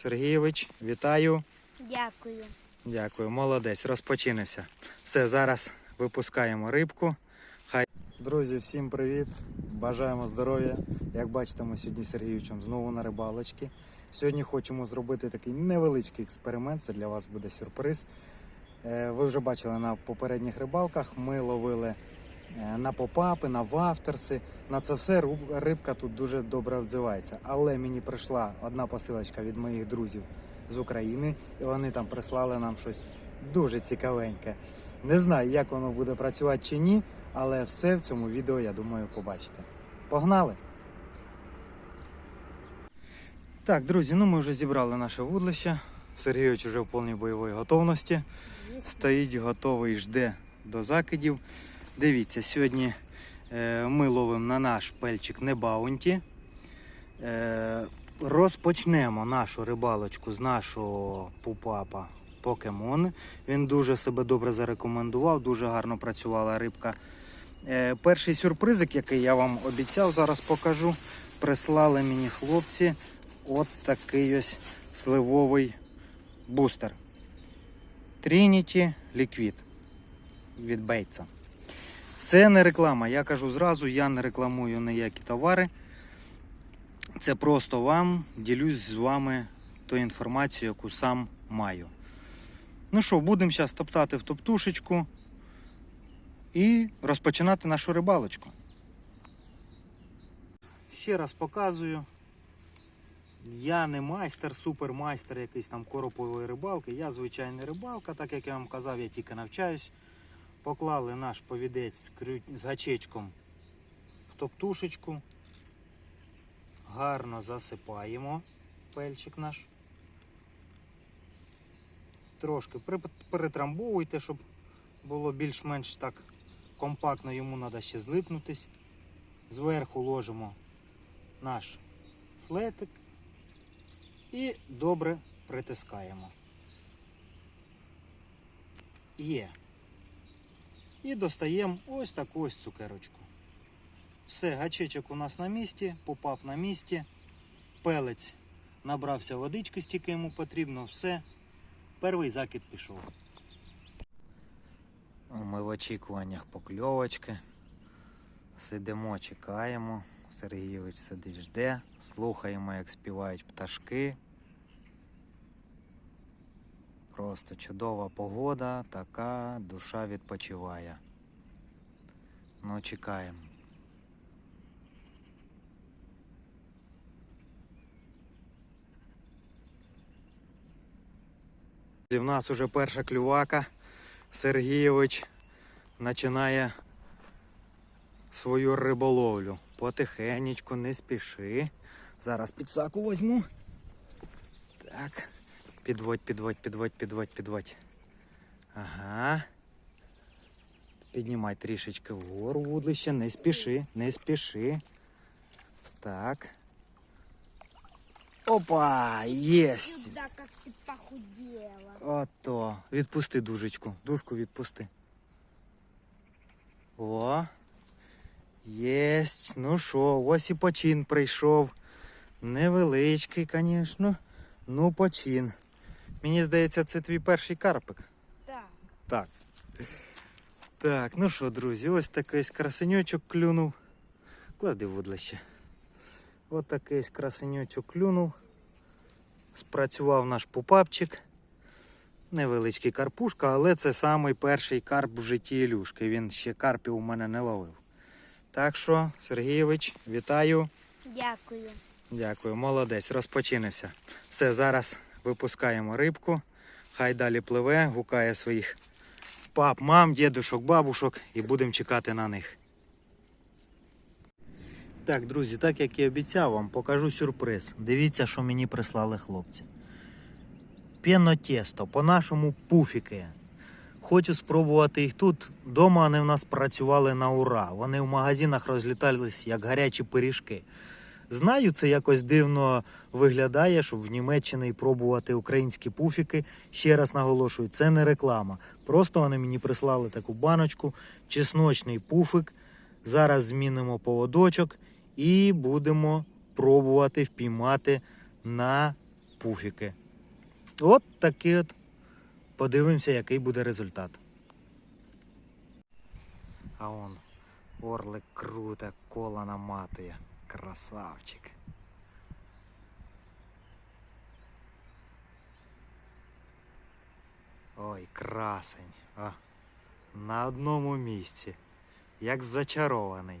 Сергійович, вітаю. Дякую. Дякую, молодець, розпочинився. Все, зараз випускаємо рибку. Хай. Друзі, всім привіт! Бажаємо здоров'я. Як бачите, ми сьогодні з Сергійовичем знову на рибалочці. Сьогодні хочемо зробити такий невеличкий експеримент. Це для вас буде сюрприз. Е, Ви вже бачили на попередніх рибалках. Ми ловили на попапи, на вафтерси. На це все рибка тут дуже добре відзивається. Але мені прийшла одна посилочка від моїх друзів з України, і вони там прислали нам щось дуже цікавеньке. Не знаю, як воно буде працювати чи ні, але все в цьому відео, я думаю, побачите. Погнали! Так, друзі, ну ми вже зібрали наше вудлище. Сергійович вже в повній бойовій готовності. Стоїть готовий, жде до закидів. Дивіться, сьогодні е, ми ловимо на наш пельчик не баунті. Е, розпочнемо нашу рибалочку з нашого пупапа Покемон. Він дуже себе добре зарекомендував, дуже гарно працювала рибка. Е, перший сюрпризик, який я вам обіцяв, зараз покажу. Прислали мені хлопці от такий ось сливовий бустер. Trinity Liquid від Бейтса. Це не реклама. Я кажу зразу, я не рекламую ніякі товари. Це просто вам ділюсь з вами тою інформацією, яку сам маю. Ну що, будемо зараз топтати в топтушечку і розпочинати нашу рибалочку. Ще раз показую. Я не майстер, супермайстер якийсь там коропової рибалки. Я звичайний рибалка, так як я вам казав, я тільки навчаюсь. Поклали наш повідець з, гачечком в топтушечку. Гарно засипаємо пельчик наш. Трошки перетрамбовуйте, щоб було більш-менш так компактно, йому треба ще злипнутись. Зверху ложимо наш флетик і добре притискаємо. Є. І достаємо ось таку ось цукерочку. Все, гачечок у нас на місці, попап на місці, пелець набрався водички, стільки йому потрібно, все. Перший закид пішов. Ми в очікуваннях покльовочки. Сидимо, чекаємо. Сергійович сидить жде, слухаємо, як співають пташки. Просто чудова погода, така душа відпочиває. Ну, чекаємо. І в нас уже перша клювака. Сергійович починає свою риболовлю. Потихенечку, не спіши. Зараз підсаку візьму. Так. Підводь, підводь, підводь, підводь, підводь. Ага. Піднімай трішечки вгору вудлище, не спіши, не спіши. Так. Опа! Єсть! Похудела. Ото. Відпусти дужечку. Дужку відпусти. О. Єсть. Ну що, ось і почин прийшов. Невеличкий, звісно. Ну, почин. Мені здається, це твій перший карпик. Да. Так. Так, ну що, друзі, ось такий красеньочок клюнув. Клади вудлище. Ось такий красеньочок клюнув. Спрацював наш пупапчик. Невеличкий карпушка, але це самий перший карп в житті Ілюшки. Він ще карпів у мене не ловив. Так що, Сергійович, вітаю. Дякую. Дякую, молодець, розпочинився. Все, зараз випускаємо рибку. Хай далі пливе, гукає своїх пап, мам, дідушок, бабушок і будемо чекати на них. Так, друзі, так як і обіцяв вам, покажу сюрприз. Дивіться, що мені прислали хлопці. П'єно-тісто, по-нашому пуфіки. Хочу спробувати їх тут. Дома вони в нас працювали на ура. Вони в магазинах розлітались як гарячі пиріжки. Знаю, це якось дивно виглядає, щоб в Німеччині пробувати українські пуфіки. Ще раз наголошую, це не реклама. Просто вони мені прислали таку баночку, чесночний пуфик. Зараз змінимо поводочок і будемо пробувати впіймати на пуфіки. От такий от. Подивимося, який буде результат. А он орлик круте, коло наматує. Красавчик. Ой, красень. А, на одному місці. Як зачарований.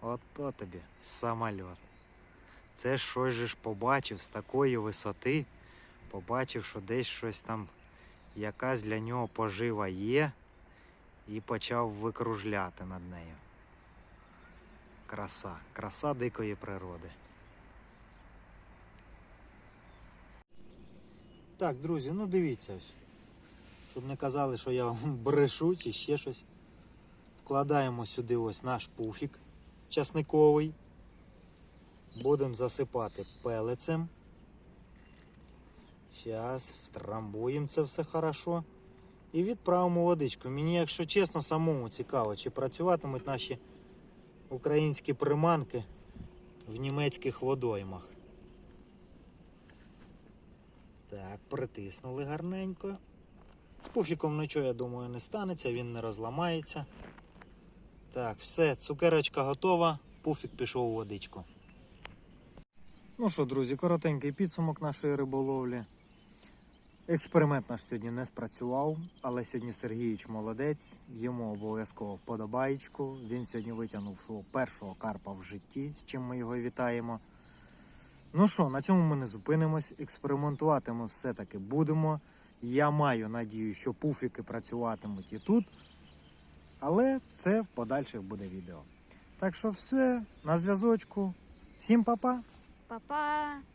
Ото тобі самольот. Це щось же ж побачив з такої висоти. Побачив, що десь щось там, якась для нього пожива є, і почав викружляти над нею. Краса, краса дикої природи. Так, друзі, ну дивіться ось. Щоб не казали, що я вам брешу чи ще щось. Вкладаємо сюди ось наш пуфік часниковий. Будемо засипати пелецем. Зараз втрамбуємо це все хорошо. І відправимо водичку. Мені, якщо чесно, самому цікаво, чи працюватимуть наші українські приманки в німецьких водоймах. Так, притиснули гарненько. З пуфіком нічого, я думаю, не станеться, він не розламається. Так, все, цукерочка готова, пуфік пішов у водичку. Ну що, друзі, коротенький підсумок нашої риболовлі. Експеримент наш сьогодні не спрацював, але сьогодні Сергійович молодець, йому обов'язково вподобаєчку. Він сьогодні витягнув свого першого карпа в житті, з чим ми його вітаємо. Ну що, на цьому ми не зупинимось. Експериментувати ми все-таки будемо. Я маю надію, що пуфіки працюватимуть і тут. Але це в подальших буде відео. Так що все, на зв'язочку. Всім па-па! Папа.